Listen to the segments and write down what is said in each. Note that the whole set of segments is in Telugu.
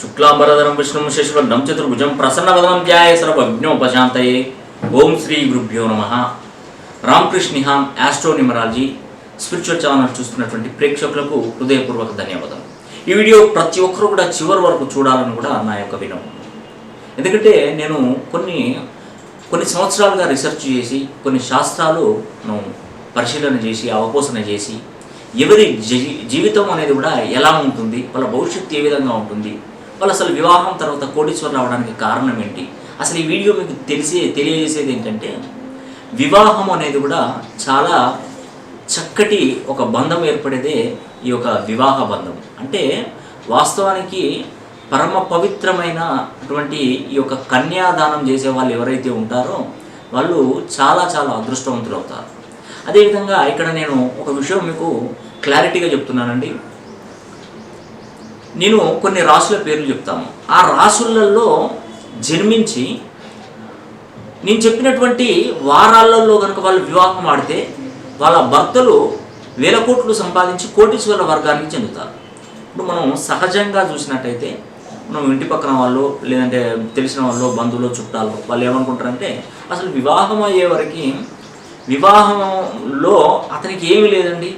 శుక్లాంబరధరం విష్ణుం శశివర్ణం చతుర్భుజం ప్రసన్నవదనం ధ్యాయ సర్వజ్ఞోపశాంతయే. ఓం శ్రీ గురుభ్యో నమ. రామకృష్ణిహాం యాస్ట్రో నిమరాలజీ స్పిరిచువల్ ఛానల్ చూస్తున్నటువంటి ప్రేక్షకులకు హృదయపూర్వక ధన్యవాదాలు ఈ వీడియో ప్రతి ఒక్కరూ కూడా చివరి వరకు చూడాలని కూడా నా యొక్క వినవం ఎందుకంటే నేను కొన్ని కొన్ని సంవత్సరాలుగా రీసెర్చ్ చేసి కొన్ని శాస్త్రాలు పరిశీలన చేసి అవపోసన చేసి ఎవరి జీవితం అనేది కూడా ఎలా ఉంటుంది వాళ్ళ భవిష్యత్తు ఏ విధంగా ఉంటుంది వాళ్ళు అసలు వివాహం తర్వాత కోటీశ్వరులు అవడానికి కారణం ఏంటి? అసలు ఈ వీడియో మీకు తెలిసే తెలియజేసేది ఏంటంటే వివాహం అనేది కూడా చాలా చక్కటి ఒక బంధం ఏర్పడేదే ఈ యొక్క వివాహ బంధం. అంటే వాస్తవానికి పరమ పవిత్రమైన అటువంటి ఈ యొక్క కన్యాదానం చేసే వాళ్ళు ఎవరైతే ఉంటారో వాళ్ళు చాలా చాలా అదృష్టవంతులు అవుతారు అదేవిధంగా ఇక్కడ నేను ఒక విషయం మీకు క్లారిటీగా చెప్తున్నానండి. నేను కొన్ని రాసుల పేర్లు చెప్తాను ఆ రాసులలో జన్మించి నేను చెప్పినటువంటి వారాలలో కనుక వాళ్ళు వివాహం ఆడితే వాళ్ళ భర్తలు వేల కోట్లు సంపాదించి కోటీశ్వరుల వర్గానికి చెందుతారు. ఇప్పుడు మనం సహజంగా చూసినట్టయితే మనం ఇంటి పక్కన వాళ్ళు లేదంటే తెలిసిన వాళ్ళు బంధువులు చుట్టాలు వాళ్ళు ఏమనుకుంటారంటే అసలు వివాహం అయ్యే వరకు వివాహంలో అతనికి ఏమి లేదండి.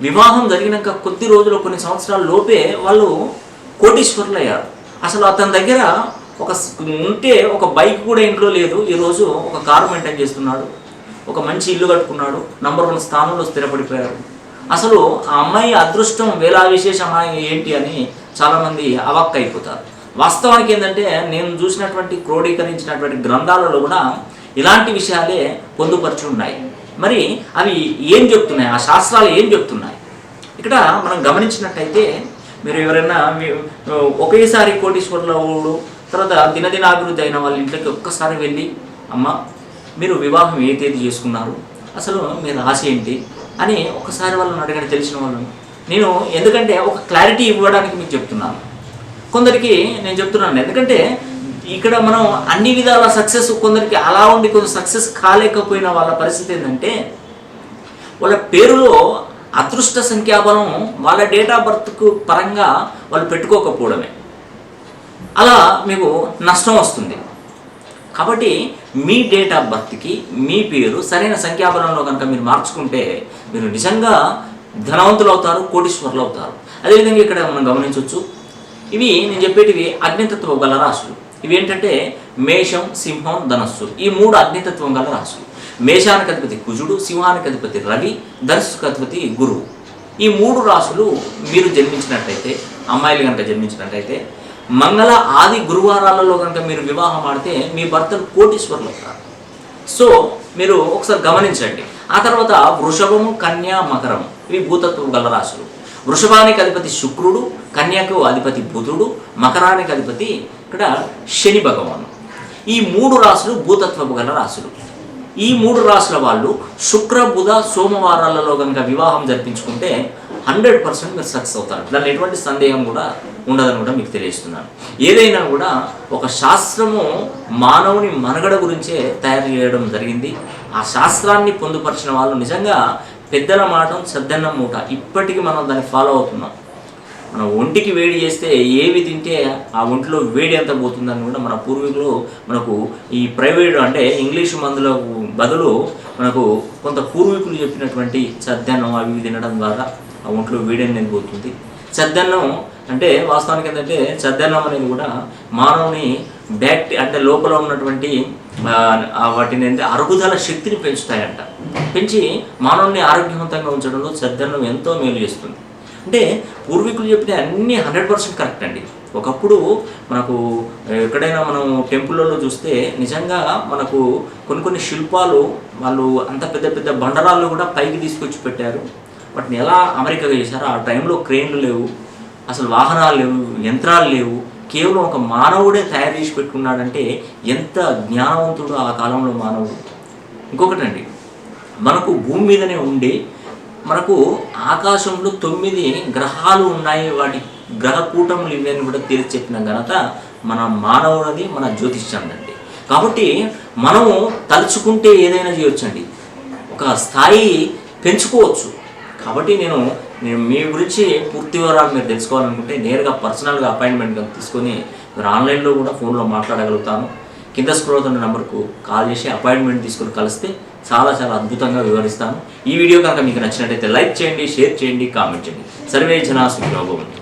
వివాహం జరిగినాక కొద్ది రోజులు కొన్ని సంవత్సరాల లోపే వాళ్ళు కోటీశ్వరులు అయ్యారు అసలు అతని దగ్గర ఒక ఉంటే ఒక బైక్ కూడా ఇంట్లో లేదు. ఈరోజు ఒక కారు మెయింటైన్ చేస్తున్నాడు. ఒక మంచి ఇల్లు కట్టుకున్నాడు. నంబర్ వన్ స్థానంలో స్థిరపడిపోయారు. అసలు ఆ అమ్మాయి అదృష్టం వేలా విశేషమా ఏంటి అని చాలామంది అవక్క అయిపోతారు. వాస్తవానికి ఏంటంటే నేను చూసినటువంటి క్రోడీకరించినటువంటి గ్రంథాలలో కూడా ఇలాంటి విషయాలే పొందుపరిచి ఉన్నాయి. మరి అవి ఏం చెప్తున్నాయి? ఆ శాస్త్రాలు ఏం చెప్తున్నాయి? ఇక్కడ మనం గమనించినట్టయితే మీరు ఎవరైనా మీ- ఒకేసారి కోటీశ్వరులు తర్వాత దినదినాభివృద్ధి అయిన వాళ్ళ ఇంట్లోకి ఒక్కసారి వెళ్ళి అమ్మ మీరు వివాహం ఏ తేదీ చేసుకున్నారు? అసలు మీరు ఆశ ఏంటి? అని ఒకసారి వాళ్ళని అడగండి తెలిసిన వాళ్ళని. నేను ఎందుకంటే ఒక క్లారిటీ ఇవ్వడానికి మీకు చెప్తున్నాను. కొందరికి నేను చెప్తున్నాను ఎందుకంటే ఇక్కడ మనం అన్ని విధాల సక్సెస్ కొందరికి అలా ఉండి కొంత సక్సెస్ కాలేకపోయిన వాళ్ళ పరిస్థితి ఏంటంటే వాళ్ళ పేరులో అదృష్ట సంఖ్యాబలం వాళ్ళ డేట్ ఆఫ్ బర్త్కు పరంగా వాళ్ళు పెట్టుకోకపోవడమే. అలా మీకు నష్టం వస్తుంది. కాబట్టి మీ డేట్ ఆఫ్ బర్త్కి మీ పేరు సరైన సంఖ్యాబలంలో కనుక మీరు మార్చుకుంటే మీరు నిజంగా ధనవంతులు అవుతారు కోటీశ్వరులు అవుతారు అదేవిధంగా ఇక్కడ మనం గమనించవచ్చు ఇవి నేను చెప్పేటివి అగ్నితత్వం గల రాశులు. ఇవేంటంటే మేషం సింహం ధనస్సు. ఈ మూడు అగ్నితత్వం గల రాశులు. మేషానికి అధిపతి కుజుడు సింహానికి అధిపతి రవి ధనస్సుకు అధిపతి గురువు. ఈ మూడు రాశులు మీరు జన్మించినట్టయితే అమ్మాయిలు కనుక జన్మించినట్టయితే మంగళ ఆది గురువారాలలో కనుక మీరు వివాహం ఆడితే మీ భర్తలు కోటీశ్వరులు అవుతారు. సో మీరు ఒకసారి గమనించండి. ఆ తర్వాత వృషభము కన్యా మకరం ఇవి భూతత్వం గల రాశులు. వృషభానికి అధిపతి శుక్రుడు కన్యకు అధిపతి బుధుడు మకరానికి అధిపతి ఇక్కడ శని భగవాను. ఈ మూడు రాశులు భూతత్వపు గల రాశులు ఈ మూడు రాశుల వాళ్ళు శుక్ర బుధ సోమవారాలలో కనుక వివాహం జరిపించుకుంటే హండ్రెడ్ పర్సెంట్ మీరు సక్సెస్ అవుతారు. దానిలో ఎటువంటి సందేహం కూడా ఉండదని కూడా మీకు తెలియజేస్తున్నాను. ఏదైనా కూడా ఒక శాస్త్రము మానవుని మనుగడ గురించే తయారు చేయడం జరిగింది. ఆ శాస్త్రాన్ని పొందుపరిచిన వాళ్ళు నిజంగా పెద్దల మాట సద్దన్న మూట ఇప్పటికీ మనం దాన్ని ఫాలో అవుతున్నాం. మన ఒంటికి వేడి చేస్తే ఏవి తింటే ఆ ఒంటిలో వేడి ఎంత పోతుందని కూడా మన పూర్వీకులు మనకు ఈ ప్రైవేట్ అంటే ఇంగ్లీష్ మందులకు బదులు మనకు కొంత పూర్వీకులు చెప్పినటువంటి చద్దన్నం అవి తినడం ద్వారా ఆ ఒంట్లో వేడి అనేది పోతుంది. చద్దన్నం అంటే వాస్తవానికి ఏంటంటే చద్దన్నం అనేది కూడా మానవుని బ్యాక్టీ అంటే లోపల ఉన్నటువంటి వాటిని అంటే అరుగుదల శక్తిని పెంచుతాయంట. పెంచి మానవుని ఆరోగ్యవంతంగా ఉంచడంలో చద్దన్నం ఎంతో మేలు చేస్తుంది. అంటే పూర్వీకులు చెప్పిన అన్ని హండ్రెడ్ పర్సెంట్ కరెక్ట్ అండి. ఒకప్పుడు మనకు ఎక్కడైనా మనం టెంపుల్లో చూస్తే నిజంగా మనకు కొన్ని కొన్ని శిల్పాలు వాళ్ళు అంత పెద్ద పెద్ద బండరాళ్ళు కూడా పైకి తీసుకొచ్చి పెట్టారు. వాటిని ఎలా అమెరికా చేశారో ఆ టైంలో క్రెయిన్లు లేవు అసలు వాహనాలు లేవు యంత్రాలు లేవు. కేవలం ఒక మానవుడే తయారు చేసి పెట్టుకున్నాడంటే ఎంత జ్ఞానవంతుడు ఆ కాలంలో మానవుడు. ఇంకొకటండి మనకు భూమి మీదనే ఉండి మనకు ఆకాశంలో తొమ్మిది గ్రహాలు ఉన్నాయి. వాటి గ్రహ కూటములు ఇవి అని కూడా తెలిసి చెప్పిన ఘనత మన మానవుడిది మన జ్యోతిష్యండి కాబట్టి మనము తలుచుకుంటే ఏదైనా చేయొచ్చండి. ఒక స్థాయి పెంచుకోవచ్చు. కాబట్టి నేను నేను మీ గురించి పూర్తి వివరాలు మీరు తెలుసుకోవాలనుకుంటే నేరుగా పర్సనల్గా అపాయింట్మెంట్ తీసుకొని మీరు ఆన్లైన్లో కూడా ఫోన్లో మాట్లాడగలుగుతాను. కింద స్క్రోల్ అవుతున్న నెంబర్కు కాల్ చేసి అపాయింట్మెంట్ తీసుకొని కలిస్తే చాలా చాలా అద్భుతంగా వివరిస్తాను. ఈ వీడియో కనుక మీకు నచ్చినట్టయితే లైక్ చేయండి షేర్ చేయండి కామెంట్ చేయండి. సర్వే జనా సుఖయోగం